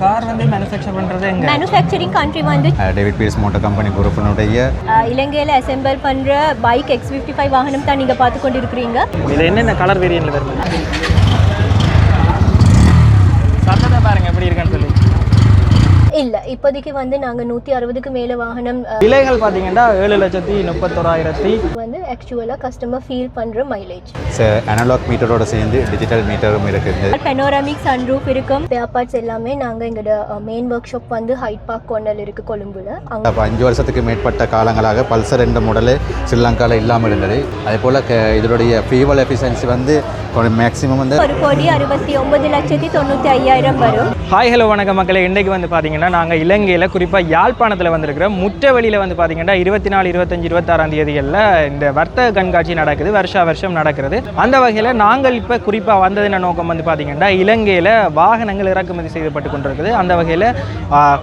Car வந்து manufacture பண்ணுறது எங்க? மேனுஃபேக்சரிங் கண்ட்ரி வந்து டேவிட் பீர்ஸ் மோட்டார் கம்பெனி குரூப்பினுடைய இலங்கையில அசெம்பிள் பண்ற பைக் எக்ஸ் ஃபிஃப்டி ஃபைவ் வாகனம் தான் நீங்க பார்த்து கொண்டு இருக்கிறீங்க இது என்னென்ன கலர் வேரியன்ட்ல வருது? சத்தத்தை பாருங்க எப்படி இருக்குன்னு சொல்லி. இல்ல இப்போதைக்கு வந்து நாங்க நூத்தி அறுபதுக்கு மேல வாகனம் அஹ், விலைகள் பார்த்தீங்கன்னா ஏழு லட்சத்தி முப்பத்தோராயிரத்தி வந்து ஆக்சுவலா கஸ்டமர் ஃபீல் பண்ற மைலேஜ் அனலாக் மீட்டரோட சேர்ந்து டிஜிட்டல் மீட்டரும் இருக்குது பெனோராமிக் சன்ரூஃப் இருக்கும். ஸ்பேர் பார்ட்ஸ் எல்லாமே நாங்க எங்களோட மெயின் ஒர்க் ஷாப் வந்து ஹைட் பார்க் கொண்டல் இருக்கு கொழும்புல. அப்போ அஞ்சு வருஷத்துக்கு மேற்பட்ட காலங்களாக பல்சர் என்ற மாடலு ஸ்ரீலங்காவில் இல்லாமல் இருந்தது. அதே போல் இதனுடைய ஃபியூவல் எஃபிஷியன்சி வந்து மேக்ஸிமம் வந்து ஒரு கோடி அறுபத்தி ஒன்பது லட்சத்தி தொண்ணூத்தி ஐயாயிரம் வரும். ஹாய் ஹலோ வணக்கம் மக்களே. இன்றைக்கு வந்து பார்த்தீங்கன்னா நாங்கள் இலங்கையில் குறிப்பாக யாழ்ப்பாணத்தில் வந்திருக்கிறோம் முற்றவெளியில் வந்து பார்த்தீங்கன்னா இருபத்தி நாலு இருபத்தஞ்சு இருபத்தாறாம் தேதிகளில் இந்த வர்த்தக கண்காட்சி நடக்குது வருஷா வருஷம் நடக்கிறது. அந்த வகையில் நாங்கள் இப்போ குறிப்பாக வந்ததின நோக்கம் வந்து பார்த்தீங்கன்னா இலங்கையில் வாகனங்கள் இறக்குமதி செய்யப்பட்டு கொண்டிருக்குது. அந்த வகையில்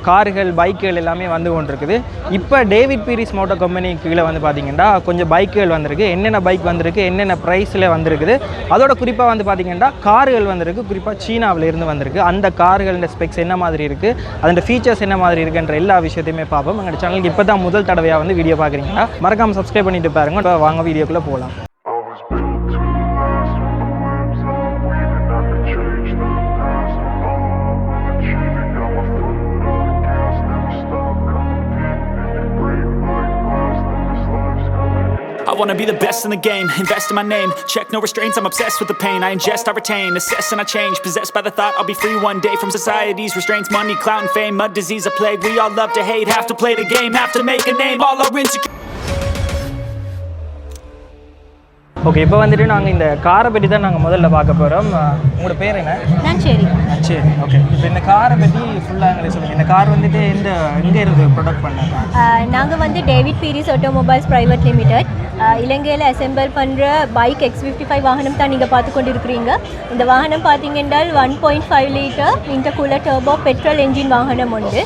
கார்கள் பைக்குகள் எல்லாமே வந்து கொண்டிருக்குது. இப்போ டேவிட் பீரிஸ் மோட்டோ கம்பெனி கீழே வந்து பார்த்தீங்கன்னா கொஞ்சம் பைக்குகள் வந்திருக்கு. என்னென்ன பைக் வந்திருக்கு என்னென்ன ப்ரைஸில் வந்திருக்குது. அதோட குறிப்பாக வந்து பார்த்தீங்கன்னா கார்கள் வந்திருக்கு. குறிப்பாக சீனாவில் இருந்து வந்திருக்கு. அந்த கார்களோட ஸ்பெக்ஸ் என்ன மாதிரி இருக்குது அதோட ஃபீச்சர்ஸ் என்ன மாதிரி இருக்குன்ற எல்லா விஷயத்தையுமே பார்ப்போம். எங்கள் சேனலுக்கு இப்போ தான் முதல் தடவையாக வந்து வீடியோ பார்க்குறீங்கன்னா மறக்காமல் சப்ஸ்கிரைப் பண்ணிட்டு பாருங்க. வாங்க வீடியோக்குள்ளே போகலாம் I was built to last when the webs are weaving. I could change the past. I'm on achieving. Got my foot on the gas. Never stop competing. If you break my glass, then this life's gonna I wanna be the best in the game, invest in my name. Check no restraints, I'm obsessed with the pain. I ingest, I retain, assess and I change. Possessed by the thought I'll be free one day from society's restraints. Money, clout, and fame, mud, disease, a plague. We all love to hate, have to play the game, have to make a name. All our insecurities. okay இப்போ வந்துட்டு நாங்கள் இந்த காரை பற்றி தான் நாங்கள் முதல்ல பார்க்க போகிறோம் உங்களோட பேர் என்ன? நான் சரி சரி ஓகே இப்போ இந்த காரை பற்றி ஃபுல்லாக எங்களுக்கு சொல்லுங்கள் இந்த கார் வந்துட்டு எந்த எங்கே இருந்து ப்ரொடக்ட் பண்ணாங்க நாங்கள் வந்து David Pieris automobiles private limited. இலங்கையில் அசெம்பிள் பண்ணுற பைக் எக்ஸ் ஃபிஃப்டி ஃபைவ் வாகனம் தான் நீங்கள் பார்த்து கொண்டு இருக்கிறீங்க இந்த வாகனம் பார்த்தீங்கன்னா one point five litre intercooler turbo petrol engine வாகனம் உண்டு.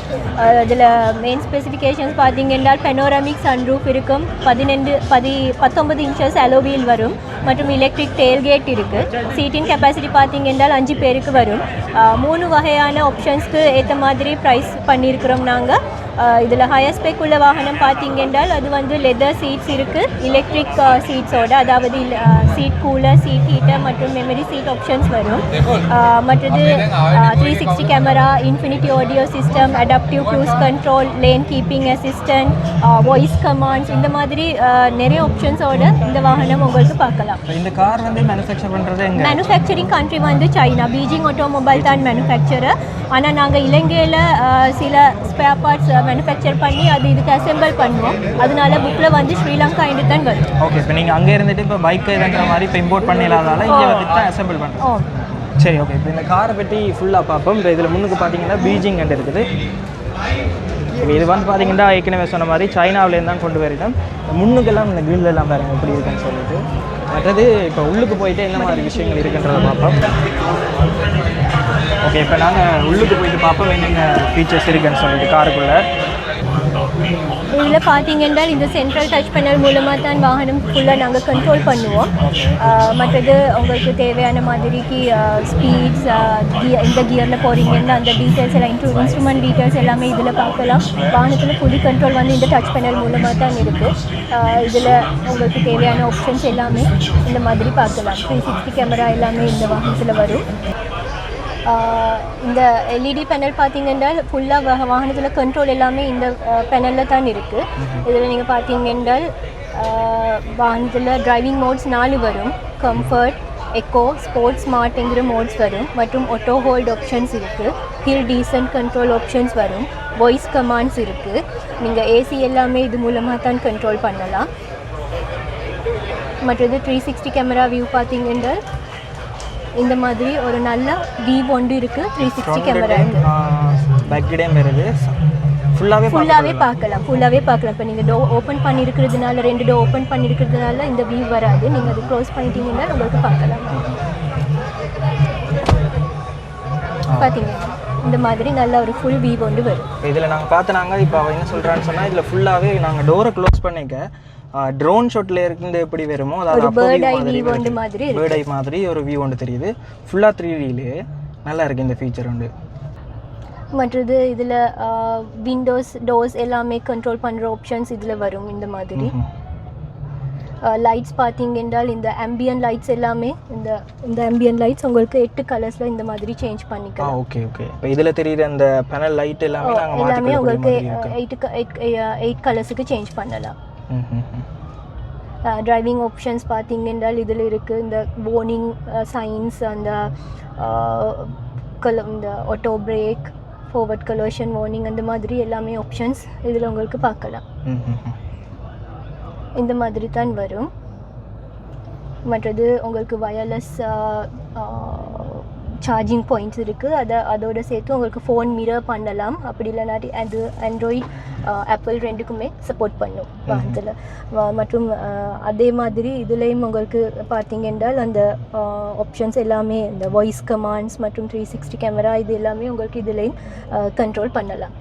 அதில் மெயின் ஸ்பெசிஃபிகேஷன்ஸ் பார்த்தீங்கன்னா பெனோராமிக் சன்ரூஃப் இருக்கும். பதினெண்டு பதி பத்தொன்பது இன்ச்சஸ் அலோவீல் வரும். மற்றும் எலக்ட்ரிக் டெயில்கேட் இருக்குது சீட்டின் கெப்பாசிட்டி பார்த்தீங்கன்னா அஞ்சு பேருக்கு வரும். மூணு வகையான ஆப்ஷன்ஸ்க்கு ஏற்ற மாதிரி ப்ரைஸ் பண்ணியிருக்கிறோம் நாங்கள் இதில் ஹையர் ஸ்பெக் உள்ள வாகனம் பார்த்தீங்கன்றால் அது வந்து லெதர் சீட்ஸ் இருக்குது எலக்ட்ரிக் சீட்ஸோட அதாவது சீட் கூலர் சீட் ஹீட்டர் மற்றும் மெமரி சீட் ஆப்ஷன்ஸ் வரும். மற்றது three sixty camera infinity audio system adaptive cruise control lane keeping assistant voice commands இந்த மாதிரி நிறைய ஆப்ஷன்ஸோட இந்த வாகனம் உங்களுக்கு பார்க்கலாம். இந்த கார் வந்து மேனுஃபேக்சர் பண்ணுறது மேனுஃபேக்சரிங் கண்ட்ரி வந்து சைனா பீஜிங் ஆட்டோமொபைல் தான் மேனுஃபேக்சரர் ஆனால் நாங்கள் இலங்கையில் சில ஸ்பேர் பார்ட்ஸ் மேனுஃபேக்சர் பண்ணி அது இதுக்கு அசெம்பிள் பண்ணுவோம். அதனால புக்கில் வந்து ஸ்ரீலங்கா என்று தான் வரும் ஓகே இப்போ நீங்கள் அங்கே இருந்துட்டு இப்போ பைக் இதுன்ற மாதிரி இப்போ இம்போர்ட் பண்ண இல்லாதால இங்கே வந்துட்டு தான் அசெம்பிள் பண்ணுறோம் ஓ சரி ஓகே இப்போ இந்த காரை பற்றி ஃபுல்லாக பார்ப்போம். இப்போ இதில் முன்னுக்கு பார்த்தீங்கன்னா பீஜிங் அண்ட் இருக்குது. இப்போ இது வந்து பார்த்தீங்கன்னா ஏற்கனவே சொன்ன மாதிரி சைனாவிலேருந்து தான் கொண்டு வரணும். முன்னுக்கெல்லாம் இந்த grill எல்லாம் பாருங்க எப்படி இருக்குன்னு சொல்லிட்டு. மற்றது இப்போ உள்ளுக்கு போயிட்டு என்ன மாதிரி விஷயங்கள் இருக்குன்றதை பார்ப்போம். ஓகே இப்போ நாங்கள் உள்ளுக்கு போயிட்டு பார்ப்போம். என்னென்ன ஃபீச்சர்ஸ் இருக்குன்னு சொல்லிட்டு காருக்குள்ளே. இதில் பார்த்தீங்கன்னா இந்த சென்ட்ரல் டச் பேனல் மூலமாக தான் வாகனம் ஃபுல்லாக நாங்கள் கண்ட்ரோல் பண்ணுவோம். மற்றது உங்களுக்கு தேவையான மாதிரிக்கு ஸ்பீட்ஸ் எந்த கியரில் போகிறீங்கன்னா அந்த டீட்டெயில்ஸ் எல்லாம் இன்ட்ரூ இன்ஸ்ட்ருமெண்ட் டீட்டெயில்ஸ் எல்லாமே இதில் பார்க்கலாம். வாகனத்தில் ஃபுல்லி கண்ட்ரோல் வந்து இந்த டச் பேனல் மூலமாக தான் இருக்குது இதில் உங்களுக்கு தேவையான ஆப்ஷன்ஸ் எல்லாமே இந்த மாதிரி பார்க்கலாம். த்ரீ சிக்ஸ்டி கேமரா எல்லாமே இந்த வாகனத்தில் வரும். இந்த எல்இடி பேனல் பார்த்தீங்கன்னா ஃபுல்லாக வாகனத்தில் கண்ட்ரோல் எல்லாமே இந்த பேனலில் தான் இருக்குது இதில் நீங்கள் பார்த்தீங்கன்னா வாகனத்தில் டிரைவிங் மோட்ஸ் நாலு வரும். கம்ஃபர்ட் எக்கோ ஸ்போர்ட்ஸ் ஸ்மார்ட்ங்கிற மோட்ஸ் வரும். மற்றும் ஆட்டோ ஹோல்ட் ஆப்ஷன்ஸ் இருக்குது ஹில் டீசன்ட் கண்ட்ரோல் ஆப்ஷன்ஸ் வரும். வாய்ஸ் கமாண்ட்ஸ் இருக்குது நீங்கள் ஏசி எல்லாமே இது மூலமாக தான் கண்ட்ரோல் பண்ணலாம். மற்றது த்ரீ சிக்ஸ்டி கேமரா வியூ பார்த்தீங்கன்னா இந்த மாதிரி ஒரு நல்ல வியூ ஒன்று இருக்குது த்ரீ சிக்ஸ்டி கேமரா வருது. ஃபுல்லாகவே ஃபுல்லாகவே பார்க்கலாம். ஃபுல்லாகவே பார்க்கலாம். இப்போ நீங்கள் டோ ஓப்பன் பண்ணியிருக்கிறதுனால ரெண்டு டோ ஓப்பன் பண்ணியிருக்கிறதுனால இந்த வியூ வராது. நீங்கள் அது க்ளோஸ் பண்ணிட்டீங்கன்னா உங்களுக்கு பார்க்கலாம். பார்த்தீங்கன்னா இந்த மாதிரி நல்ல ஒரு ஃபுல் வியூ ஒன்று வரும். இதில் நாங்கள் பார்த்தனாங்க இப்போ அவன் என்ன சொல்கிறான்னு சொன்னால் இதில் ஃபுல்லாகவே நாங்கள் டோரை க்ளோஸ் பண்ணிக்க ட்ரோன் ஷாட்டில் இருந்து எப்படி வருமோ அதாவது ஒன்று மாதிரி. பேர்ட் ஐ மாதிரி ஒரு வியூ ஒன்று தெரியுது. ஃபுல்லாக த்ரீ டிலேயே நல்லா இருக்கு இந்த ஃபீச்சர் உண்டு. மற்றது இதில் விண்டோஸ் டோர்ஸ் எல்லாமே கண்ட்ரோல் பண்ணுற ஆப்ஷன்ஸ் இதில் வரும் இந்த மாதிரி. லைட்ஸ் பார்த்தீங்க என்றால் இந்த ambient லைட்ஸ் எல்லாமே இந்த இந்த ambient லைட்ஸ் உங்களுக்கு எட்டு கலர்ஸில் இந்த மாதிரி சேஞ்ச் பண்ணிக்கலாம். ஓகே ஓகே இப்போ இதில் தெரியுற அந்த பேனல் லைட் எல்லாமே எல்லாமே உங்களுக்கு எயிட் எயிட் கலர்ஸுக்கு சேஞ்ச் பண்ணலாம். டிரைவிங் ஆப்ஷன்ஸ் பார்த்தீங்க என்றால் இதில் இருக்குது இந்த வார்னிங் சைன்ஸ் அந்த கல இந்த auto brake forward collision warning அந்த மாதிரி எல்லாமே ஆப்ஷன்ஸ் இதில் உங்களுக்கு பார்க்கலாம். இந்த மாதிரி தான் வரும். மற்றது உங்களுக்கு வயர்லெஸ் சார்ஜிங் பாயிண்ட்ஸ் இருக்குது அதை அதோட சேர்த்து உங்களுக்கு ஃபோன் மிரர் பண்ணலாம். அப்படி இல்லைனாட்டி அது ஆண்ட்ராய்ட் ஆப்பிள் ரெண்டுக்குமே சப்போர்ட் பண்ணும். வாகனத்தில் மற்றும் அதே மாதிரி இதுலேயும் உங்களுக்கு பார்த்தீங்க என்றால் அந்த ஆப்ஷன்ஸ் எல்லாமே இந்த வாய்ஸ் கமாண்ட்ஸ் மற்றும் த்ரீ சிக்ஸ்டி கேமரா இது எல்லாமே உங்களுக்கு இதுலேயும் கண்ட்ரோல் பண்ணலாம்.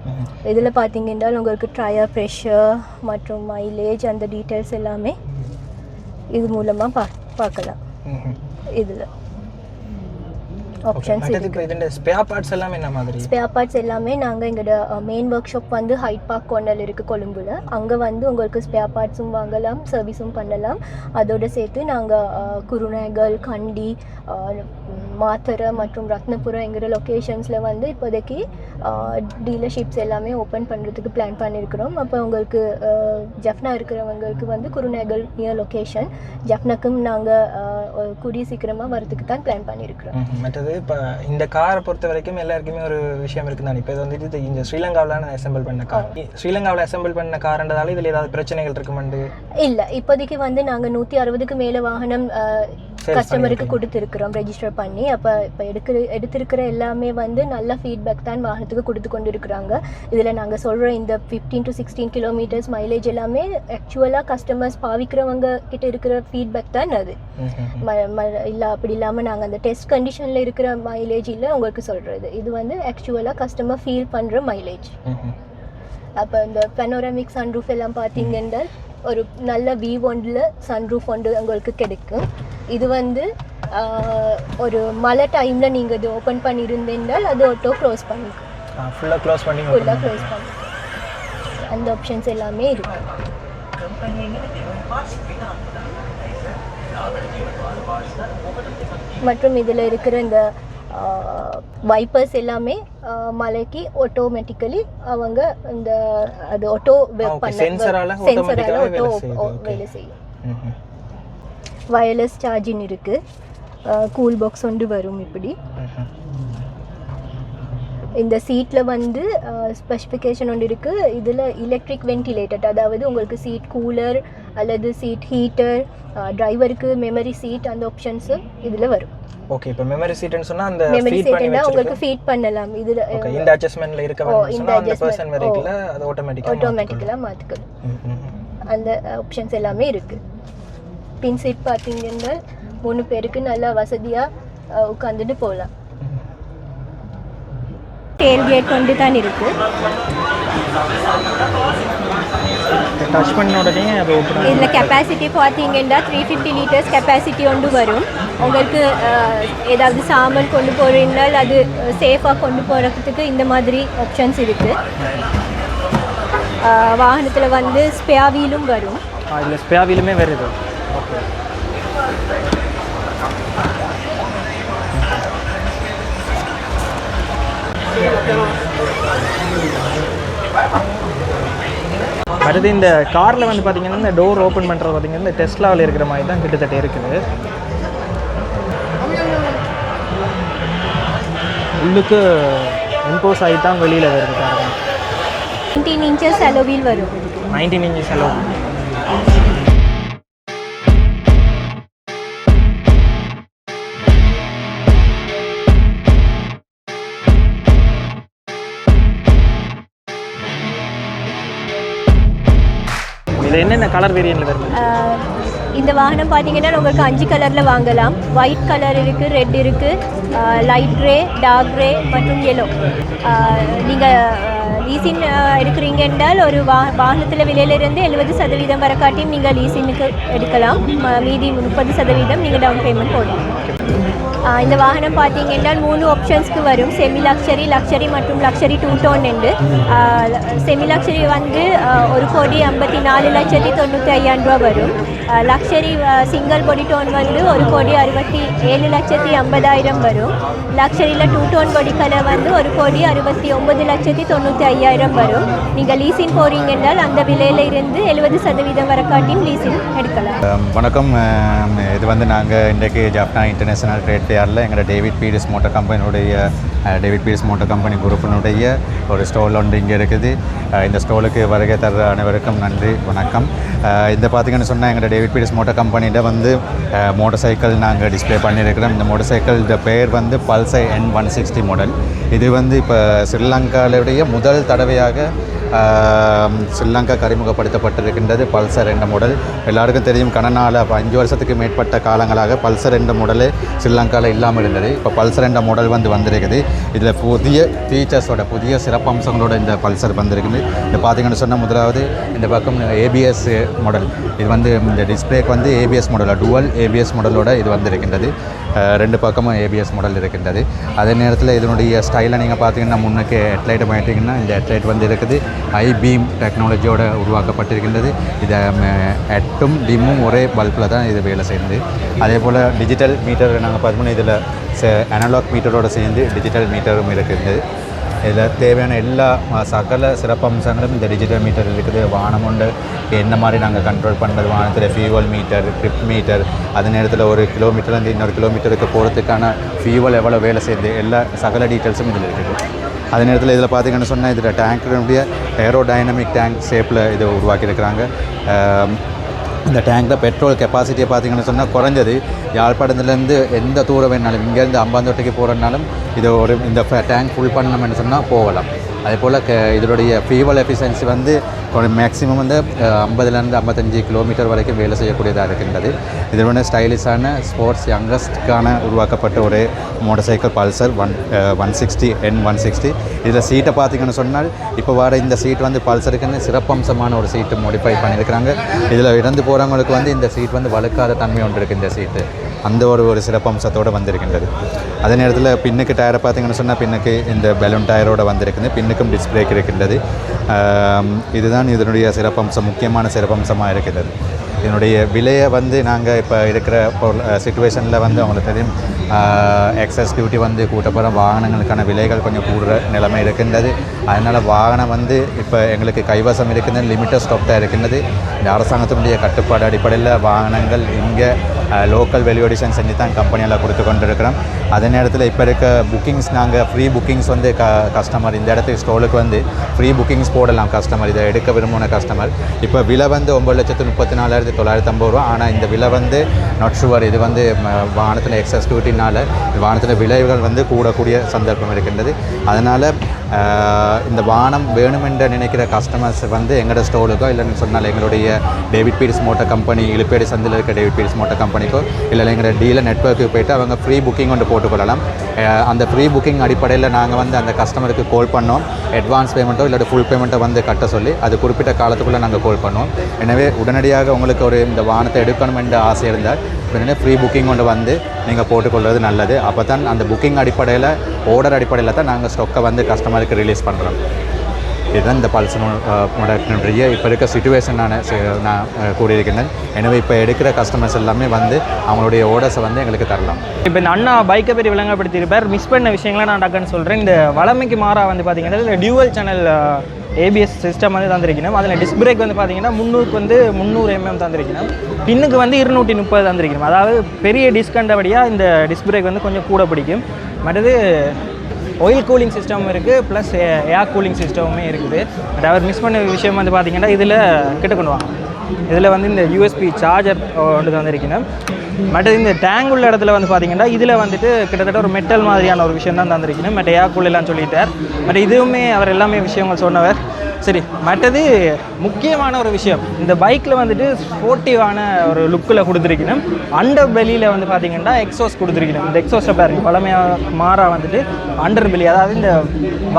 இதில் பார்த்தீங்க என்றால் உங்களுக்கு டயர் ப்ரெஷர் மற்றும் மைலேஜ் அந்த டீட்டெயில்ஸ் எல்லாமே இது மூலமாக பா பார்க்கலாம். இதில். ஆப்ஷன்ஸ் இப்போ இதோட ஸ்பேர் பார்ட்ஸ் எல்லாமே என்ன மாதிரி? ஸ்பேர் பார்ட்ஸ் எல்லாமே நாங்கள் எங்களோட மெயின் ஒர்க் ஷாப் வந்து ஹைட் பார்க் கோண்டல் இருக்குது கொழும்புல. அங்கே வந்து உங்களுக்கு ஸ்பேர் பார்ட்ஸும் வாங்கலாம் சர்வீஸும் பண்ணலாம். அதோட சேர்த்து நாங்கள் குருநேகல் கண்டி மாத்தரை மற்றும் ரத்னபுரம் என்கிற லொக்கேஷன்ஸில் வந்து இப்போதைக்கு டீலர்ஷிப்ஸ் எல்லாமே ஓப்பன் பண்ணுறதுக்கு பிளான் பண்ணியிருக்கிறோம் அப்போ உங்களுக்கு ஜஃப்னா இருக்கிறவங்களுக்கு வந்து குருநேகல் நியர் லொக்கேஷன் ஜஃப்னாக்கும் நாங்கள் கூடிய சீக்கிரமாக வரதுக்கு தான் பிளான் பண்ணியிருக்கிறோம் மற்றது இப்போ இந்த காரை பொறுத்த வரைக்கும் எல்லாருக்குமே ஒரு விஷயம் இருக்குது தான் இப்போ இது வந்துட்டு இந்த ஸ்ரீலங்காவில் அசெம்பிள் பண்ண கார் ஸ்ரீலங்காவில் அசெம்பிள் பண்ண கார்ன்றதால இதில் ஏதாவது பிரச்சனைகள் இருக்குமெண்டு இல்ல இப்போதைக்கு வந்து நாங்க நூத்தி அறுபதுக்கு மேல வாகனம் கஸ்டமருக்கு கொடுத்துருக்குறோம் ரெஜிஸ்டர் பண்ணி. அப்ப இப்ப எடுக்கிற எடுத்திருக்கிற எல்லாமே வந்து நல்ல ஃபீட்பேக் தான் வாகனத்துக்கு கொடுத்து கொண்டு இருக்கிறாங்க இதுல நாங்க சொல்ற இந்த fifteen to sixteen kilometres mileage எல்லாமே ஆக்சுவலா கஸ்டமர்ஸ் பாவிக்கிறவங்க கிட்ட இருக்கிற ஃபீட்பேக் தான் அது. ம ம இல்லை அப்படி இல்லாமல் நாங்கள் அந்த டெஸ்ட் கண்டிஷனில் இருக்கிற மைலேஜ் இல்லை உங்களுக்கு சொல்கிறது இது வந்து ஆக்சுவலாக கஸ்டமர் ஃபீல் பண்ணுற மைலேஜ் அப்போ இந்த பெனோரமிக் சன்ரூஃப் எல்லாம் பார்த்தீங்கன்னா ஒரு நல்ல வி ஒன்றில் சன்ரூஃப் ஒன்று உங்களுக்கு கிடைக்கும். இது வந்து ஒரு மழை டைமில் நீங்கள் இது ஓப்பன் பண்ணியிருந்தீங்கள் அது ஆட்டோ க்ளோஸ் பண்ணிக்கும் ஃபுல்லாக க்ளோஸ் பண்ணி ஃபுல்லாக க்ளோஸ் பண்ணிக்கும் அந்த ஆப்ஷன்ஸ் எல்லாமே இருக்கும். மற்றும் இதில் இருக்கிற இந்த வைப்பர்ஸ் எல்லாமே மலைக்கு ஆட்டோமேட்டிக்கலி அவங்க இந்த அது ஆட்டோ வேலை செய்யுது. Okay. வேலை செய்யும். வயர்லெஸ் சார்ஜிங் இருக்குது கூல் பாக்ஸ் ஒன்று வரும் இப்படி. இந்த சீட்டில் வந்து ஸ்பெசிஃபிகேஷன் ஒன்று இருக்குது இதில் எலக்ட்ரிக் வென்டிலேட்டட் அதாவது உங்களுக்கு சீட் கூலர் அல்லது சீட் ஹீட்டர் டிரைவருக்கு மெமரி சீட் அந்த ஆப்ஷன்ஸு இதில் வரும். ஓகே இப்போ மெமரி சீட்னு சொன்னா அந்த ஃபீட் பண்ணி உங்களுக்கு ஃபீட் பண்ணலாம். இதில் ஓகே இந்த அட்ஜஸ்ட்மெண்ட்ல இருக்க சொன்னா அந்த. பர்சன் வரைக்குல அது ஆட்டோமேட்டிக்கா ஆட்டோமேட்டிக்கலாக மாற்றிக்கலாம் அந்த ஆப்ஷன்ஸ் எல்லாமே இருக்குது பின் சீட் பார்த்தீங்கன்னா மூணு பேருக்கு நல்லா வசதியாக உட்காந்துட்டு போகலாம் டேல் கேட் கொண்டு தான் இருக்குது டச் பண்ண உடனே அது ஓப்பன் இதில் கெப்பாசிட்டி பார்த்தீங்கன்னா த்ரீ ஃபிஃப்டி லிட்டர்ஸ் கெப்பாசிட்டி ஒன்று வரும். உங்களுக்கு ஏதாவது சாமான் கொண்டு போகிறீங்கனால் அது சேஃபாக கொண்டு போகிறதுக்கு இந்த மாதிரி ஆப்ஷன்ஸ் இருக்குது வாகனத்தில் வந்து ஸ்பேர் வீலும் வரும். இதில் ஸ்பேர் வீலுமே வருது. அடுத்து இந்த காரில் வந்து பார்த்தீங்கன்னா இந்த டோர் ஓப்பன் பண்ணுறது பார்த்தீங்கன்னா இந்த டெஸ்லாவில் இருக்கிற மாதிரி தான் கிட்டத்தட்ட இருக்குது. உள்ளுக்கு இம்போஸ் ஆகி தான் வெளியில் வருது நைன்டீன் இன்ச்சஸ் அலோவீல் வரும். நைன்டீன் இன்ச்சஸ் அளவு. என்னென்ன கலர் வேரியன்ட்ல வருது? இந்த வாகனம் பார்த்தீங்கன்னா உங்களுக்கு அஞ்சு கலரில் வாங்கலாம். ஒயிட் கலர் இருக்குது ரெட் இருக்குது லைட் க்ரே டார்க் கிரே மற்றும் எல்லோ நீங்கள் லீசின் எடுக்கிறீங்க என்றால் ஒரு வா வாகனத்தில் விலையிலிருந்து எழுபது சதவீதம் வர காட்டியும் நீங்கள் லீசினுக்கு எடுக்கலாம் மீதி முப்பது சதவீதம் நீங்கள் டவுன் பேமெண்ட் போடலாம் இந்த வாகனம் பார்த்தீங்க என்றால் மூணு ஆப்ஷன்ஸ்க்கு வரும் செமி லக்ஷரி லக்ஷரி மற்றும் லக்ஷரி டூ டோன் என்று செமி லக்ஷரி வந்து ஒரு கோடி ஐம்பத்தி நாலு லட்சத்தி தொண்ணூற்றி ஐயாயிரம் ரூபா வரும் லக்ஷரி சிங்கிள் பொடி டோன் வந்து ஒரு கோடி அறுபத்தி ஏழு லட்சத்தி ஐம்பதாயிரம் வரும் லக்ஷரியில் டூ டோன் பொடி கலர் வந்து ஒரு கோடி அறுபத்தி ஒம்பது லட்சத்தி தொண்ணூற்றி ஐயாயிரம் வரும். நீங்கள் லீசின் போகிறீங்கன்னால் அந்த விலையில இருந்து எழுபது சதவீதம் வரக்காட்டியும் லீசின் எடுக்கலாம். வணக்கம். இது வந்து நாங்கள் இன்றைக்கு ஜப்னா இன்டர்நேஷனல் ட்ரேட் ஃபேரில் எங்களோட டேவிட் பீரிஸ் மோட்டர் கம்பெனியுடைய டேவிட் பீரிஸ் மோட்டர் கம்பெனி குரூப்பினுடைய ஒரு ஸ்டோல் ஒன்று இங்கே இருக்குது. இந்த ஸ்டோலுக்கு வருகை தர அனைவருக்கும் நன்றி. வணக்கம். இந்த பார்த்தீங்கன்னு சொன்னால் எங்களோட டேவிட் பீரிஸ் மோட்டர் கம்பெனியில் வந்து மோட்டர் சைக்கிள் நாங்கள் டிஸ்ப்ளே பண்ணியிருக்கிறோம். இந்த மோட்டர் சைக்கிள் பேர் வந்து பல்சை என் ஒன் சிக்ஸ்டி மாடல் இது வந்து இப்போ ஸ்ரீலங்காவுடைய முதல் தடவையாக ஸ்ரீலங்கா அறிமுகப்படுத்தப்பட்டிருக்கின்றது பல்சர் என்ற மாடல் எல்லாருக்கும் தெரியும் கனநாள் அப்போ அஞ்சு வருஷத்துக்கு மேற்பட்ட காலங்களாக பல்சர் என்ற மாடலே ஸ்ரீலங்காவில் இல்லாமல் இருந்தது. இப்போ பல்சர் என்ற மாடல் வந்து வந்திருக்குது. இதில் புதிய ஃபீச்சர்ஸோட புதிய சிறப்பம்சங்களோட இந்த பல்சர் வந்திருக்குது. இந்த பார்த்தீங்கன்னு சொன்னால் முதலாவது இந்த பக்கம் ஏபிஎஸ் மாடல் இது வந்து இந்த டிஸ்பிளேக்கு வந்து ஏபிஎஸ் மாடல் டுவல் ஏபிஎஸ் மாடலோட இது வந்திருக்கின்றது. ரெண்டு பக்கமும் ஏபிஎஸ் மாடல் இருக்கின்றது. அதே நேரத்தில் இதனுடைய ஸ்டைலை நீங்கள் பார்த்தீங்கன்னா முன்னுக்கு ஹெட்லைட் மாட்டிங்கன்னா இந்த ஹெட்லைட் வந்து இருக்குது. ஐ பீம் டெக்னாலஜியோடு உருவாக்கப்பட்டிருக்கின்றது. இதை எட்டும் டிம்மும் ஒரே பல்பில் தான் இது வேலை செய்யுது. அதே போல் டிஜிட்டல் மீட்டர் நாங்கள் பார்த்தோம்னா இதில் அனலாக் மீட்டரோடு சேர்ந்து டிஜிட்டல் மீட்டரும் இருக்குது. இதில் தேவையான எல்லா சகல சிறப்பம்சங்களும் இந்த டிஜிட்டல் மீட்டர் இருக்குது. வானம் உண்டு. என்ன மாதிரி நாங்கள் கண்ட்ரோல் பண்ணுறது வானத்தில் ஃபியூவல் மீட்டர் ட்ரிப் மீட்டர் அது நேரத்தில் ஒரு கிலோமீட்டர்லேருந்து இன்னொரு கிலோமீட்டருக்கு போகிறதுக்கான ஃபியூவல் எவ்வளோ வேலை செய்யுது? எல்லா சகல டீட்டெயில்ஸும் இதில் இருக்குது. அதே நேரத்தில் இதில் பார்த்தீங்கன்னு சொன்னால் இதில் டேங்க்கினுடைய ஏரோடைனமிக் டேங்க் ஷேப்பில் இதை உருவாக்கியிருக்கிறாங்க. இந்த டேங்க்கில் பெட்ரோல் கெப்பாசிட்டியை பார்த்தீங்கன்னு சொன்னால் குறைஞ்சது. யாழ்ப்பாணத்துலேருந்து எந்த தூரம் வேணாலும் இங்கேருந்து அம்பாந்தோட்டைக்கு போகிறனாலும் இது ஒரு இந்த டேங்க் ஃபுல் பண்ணணும்னு சொன்னால் போகலாம். அதே போல் க இதனுடைய ஃபியூவல் எஃபிஷியன்சி வந்து மேக்ஸிமம் வந்து ஐம்பதுலேருந்து ஐம்பத்தஞ்சு கிலோமீட்டர் வரைக்கும் வேலை செய்யக்கூடியதாக இருக்கின்றது. இது ஒன்று ஸ்டைலிஷான ஸ்போர்ட்ஸ் யங்கஸ்ட்கான உருவாக்கப்பட்ட ஒரு motorcycle Pulsar one one sixty N one sixty இதில் சீட்டை பார்த்தீங்கன்னு சொன்னால் இப்போ வர இந்த சீட் வந்து பல்சருக்குன்னு சிறப்பம்சமான ஒரு சீட்டு மோடிஃபை பண்ணியிருக்கிறாங்க. இதில் இறந்து போகிறவங்களுக்கு வந்து இந்த சீட் வந்து வழுக்காத தன்மை ஒன்று இருக்குது இந்த சீட்டு அந்த ஒரு ஒரு சிறப்பம்சத்தோடு வந்திருக்கின்றது. அதே நேரத்தில் பின்னுக்கு டயரை பார்த்தீங்கன்னு சொன்னால் பின்னுக்கு இந்த பெலூன் டயரோட வந்திருக்குது. பின்னுக்கும் டிஸ்க் பிரேக் இருக்கின்றது. இதுதான் இதனுடைய சிறப்பம்சம் முக்கியமான சிறப்பம்சமாக இருக்கிறது இதனுடைய விலையை வந்து நாங்கள் இப்போ இருக்கிற சுச்சுவேஷனில் வந்து அவங்களுக்கு தெரியும். எக்ஸஸ் டியூட்டி வந்து கூட்டப்புற வாகனங்களுக்கான விலைகள் கொஞ்சம் கூடுற நிலைமை இருக்கின்றது. அதனால் வாகனம் வந்து இப்போ எங்களுக்கு கைவசம் இருக்கின்றது லிமிட்டட் ஸ்டாப் தான் இருக்கின்றது. இந்த அரசாங்கத்தினுடைய கட்டுப்பாடு அடிப்படையில் வாகனங்கள் இங்கே லோக்கல் வெலியோடிஷன் செஞ்சு தான் கம்பெனியில் கொடுத்து கொண்டு இருக்கிறோம் அதே நேரத்தில் இப்போ இருக்க புக்கிங்ஸ் நாங்கள் ஃப்ரீ புக்கிங்ஸ் வந்து க கஸ்டமர் இந்த இடத்துக்கு ஸ்டோலுக்கு வந்து ஃப்ரீ புக்கிங்ஸ் போடலாம் கஸ்டமர் இதை எடுக்க விரும்பின கஸ்டமர் இப்போ விலை வந்து ஒம்பது லட்சத்து முப்பத்தி நாலாயிரத்தி தொள்ளாயிரத்தி ஐம்பது ரூபா. ஆனால் இந்த விலை வந்து நாட் ஷுவர் இது வந்து வானத்தில் எக்ஸஸ்டிவிட்டினால் வானத்தில் விளைவுகள் விலைகள் வந்து கூடக்கூடிய சந்தர்ப்பம் இருக்கின்றது. அதனால் இந்த வானம் வேணுமென்று நினைக்கிற கஸ்டமர்ஸ் வந்து எங்களோட ஸ்டோலுக்கோ இல்லைன்னு சொன்னால் எங்களுடைய டேவிட் பீரிஸ் மோட்டர் கம்பெனி இழுப்பேடு சந்தில் இருக்க டேவிட் பீரிஸ் மோட்டர் கம்பெனிக்கோ இல்லை எங்களோட டீலர் நெட்ஒர்க்கு போயிட்டு அவங்க ஃப்ரீ புக்கிங் ஒன்று போட்டுக்கொள்ளலாம். அந்த ஃப்ரீ புக்கிங் அடிப்படையில் நாங்கள் வந்து அந்த கஸ்டமருக்கு கால் பண்ணோம். அட்வான்ஸ் பேமெண்ட்டோ இல்லாட்டி ஃபுல் பேமெண்ட்டோ வந்து கட்ட சொல்லி அது குறிப்பிட்ட காலத்துக்குள்ளே நாங்கள் கால் பண்ணுவோம். எனவே உடனடியாக உங்களுக்கு ஒரு இந்த வானத்தை எடுக்கணும் என்ற ஆசை இருந்தால் உடனே ஃப்ரீ புக்கிங் கொண்டு வந்து நீங்கள் போட்டுக்கொள்வது நல்லது. அப்போ தான் அந்த புக்கிங் அடிப்படையில் ஆர்டர் அடிப்படையில் தான் நாங்கள் ஸ்டொக்கை வந்து கஸ்டமருக்கு ரிலீஸ் பண்ணுறோம் இதுதான் இந்த பல்ஸ் இப்போ இருக்க சுச்சுவேஷன் நான் நான் கூடியிருக்கின்றேன் கூறியிருக்கின்றேன் எனவே இப்போ எடுக்கிற கஸ்டமர்ஸ் எல்லாமே வந்து அவங்களுடைய ஓடஸை வந்து எங்களுக்கு தரலாம். இப்போ இந்த அண்ணா பைக்கை பெரிய விளங்கப்படுத்தியிருப்பார். மிஸ் பண்ண விஷயங்களை நான் டக்குன்னு சொல்கிறேன் இந்த வளமைக்கு மாறாக வந்து பார்த்தீங்கன்னா இதில் டியூவல் சேனல் ஏபிஎஸ் சிஸ்டம் வந்து தந்திருக்கணும். அதில் டிஸ்க் பிரேக் வந்து பார்த்தீங்கன்னா முந்நூறுக்கு வந்து முந்நூறு எம்எம் தந்திருக்கணும். பின்னுக்கு வந்து இருநூற்றி முப்பது தந்திருக்கணும். அதாவது பெரிய டிஸ்கண்டபடியாக இந்த டிஸ்க் பிரேக் வந்து கொஞ்சம் கூட பிடிக்கும். மற்றது ஆயில் கூலிங் சிஸ்டம் இருக்குது ப்ளஸ் ஏர் கூலிங் சிஸ்டமுமே இருக்குது. பட் அவர் மிஸ் பண்ண விஷயம் வந்து பார்த்தீங்கன்னா இதில் கிட்ட கொண்டு வாங்க. இதில் வந்து இந்த யூஎஸ்பி சார்ஜர் ஒன்று தந்திருக்கணும். மற்ற இந்த டேங்க் உள்ள இடத்துல வந்து பார்த்தீங்கன்னா இதில் வந்துட்டு கிட்டத்தட்ட ஒரு மெட்டல் மாதிரியான ஒரு விஷயம் தான் தந்திருக்கணும். மற்ற ஏர் கூலெல்லாம் சொல்லிட்டார். பட் இதுவுமே அவர் எல்லாமே விஷயங்கள் சொன்னவர். சரி மற்றது முக்கியமான ஒரு விஷயம். இந்த பைக்கில் வந்துட்டு ஸ்போர்ட்டிவான ஒரு லுக்கில் கொடுத்துருக்கணும். அண்டர் பெலியில் வந்து பார்த்தீங்கன்னா எக்ஸோஸ் கொடுத்துருக்கணும். இந்த எக்ஸோஸை பாருங்க பழமையாக மாறா வந்துட்டு அண்டர் பெலி அதாவது இந்த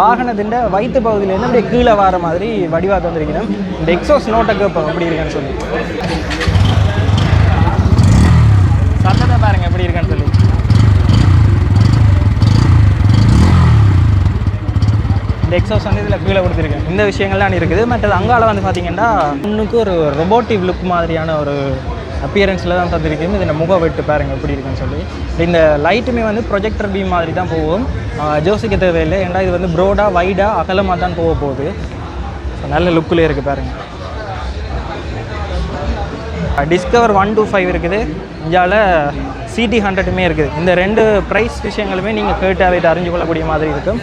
வாகனத்தின் வயிற்று பகுதியிலேருந்து அப்படியே கீழே வர மாதிரி வடிவாக தந்திருக்கணும் இந்த எக்ஸோஸ் நோட்டை கேட்போம் அப்படி இருக்குன்னு இருக்குன்னு சொல்லி. இந்த எக்ஸாஸ் வந்து இதில் கீழே கொடுத்துருக்கேன். இந்த விஷயங்கள்லாம் இருக்குது. மற்றது அங்கால வந்து பார்த்தீங்கன்னா முன்னுக்கு ஒரு ரொபோட்டிவ் லுக் மாதிரியான ஒரு அப்பியரன்ஸில் தான் தந்திருக்கேன் இது இந்த முக வெட்டு பாருங்கள் எப்படி இருக்குன்னு சொல்லி. இந்த லைட்டுமே வந்து ப்ரொஜெக்டர் பீம் மாதிரி தான் போகும். ஜோசிக்க தேவையில்லை. ஏன்னா இது வந்து ப்ரோடாக வைடாக அகலமாக தான் போக போகுது. நல்ல லுக்கில் இருக்குது பாருங்கள் டிஸ்கவர் ஒன் டூ ஃபைவ் இருக்குது. இந்தியாவில் சிடி ஹண்ட்ரடுமே இருக்குது. இந்த ரெண்டு ப்ரைஸ் விஷயங்களுமே நீங்கள் கேட்டு அதை அறிஞ்சு கொள்ளக்கூடிய மாதிரி இருக்கும்.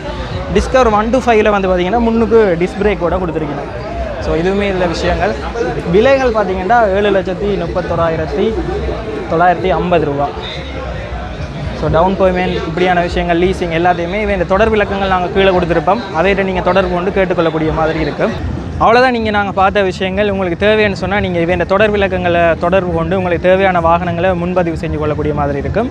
டிஸ்கவர் ஒன் டூ ஃபைவ்ல வந்து பார்த்தீங்கன்னா முன்னுக்கு டிஸ்க் பிரேக்கோட கொடுத்துருக்கீங்க. ஸோ இதுவுமே இதில் விஷயங்கள். விலைகள் பார்த்தீங்கன்னா ஏழு லட்சத்தி முப்பத்தொராயிரத்தி தொள்ளாயிரத்தி ஐம்பது ரூபா. ஸோ டவுன் பேமெண்ட் இப்படியான விஷயங்கள் லீசிங் எல்லாத்தையுமே இந்த தொடர் விளக்கங்கள் நாங்கள் கீழே கொடுத்துருப்போம். அதை நீங்கள் தொடர்பு கொண்டு கேட்டுக்கொள்ளக்கூடிய மாதிரி இருக்குது அவ்வளோதான் நீங்கள் நாங்கள் பார்த்த விஷயங்கள். உங்களுக்கு தேவைன்னு சொன்னால் நீங்கள் இவன் தொடர் விளக்கங்களை தொடர்பு கொண்டு உங்களுக்கு தேவையான வாகனங்களை முன்பதிவு செஞ்சு கொள்ளக்கூடிய மாதிரி இருக்கும்.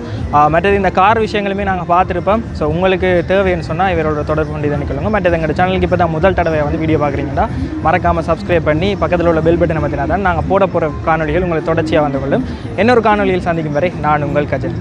மற்றது இந்த கார் விஷயங்களுமே நாங்கள் பார்த்துருப்போம். ஸோ உங்களுக்கு தேவைன்னு சொன்னால் இவரோட தொடர்பு கொண்டு இதை கொள்ளுங்க மற்றது எங்கள் சேனலுக்கு இப்போ தான் முதல் தடவை வந்து வீடியோ பார்க்குறீங்கன்னா மறக்காமல் சப்ஸ்கிரைப் பண்ணி பக்கத்தில் உள்ள பெல் பட்டனை பற்றினா தான் நாங்கள் போட போகிற காணொலிகள் உங்களுக்கு தொடர்ச்சியாக வந்து கொள்ளும். இன்னொரு காணொலியில் சந்திக்கும் வரை நான் உங்கள் கஜன்.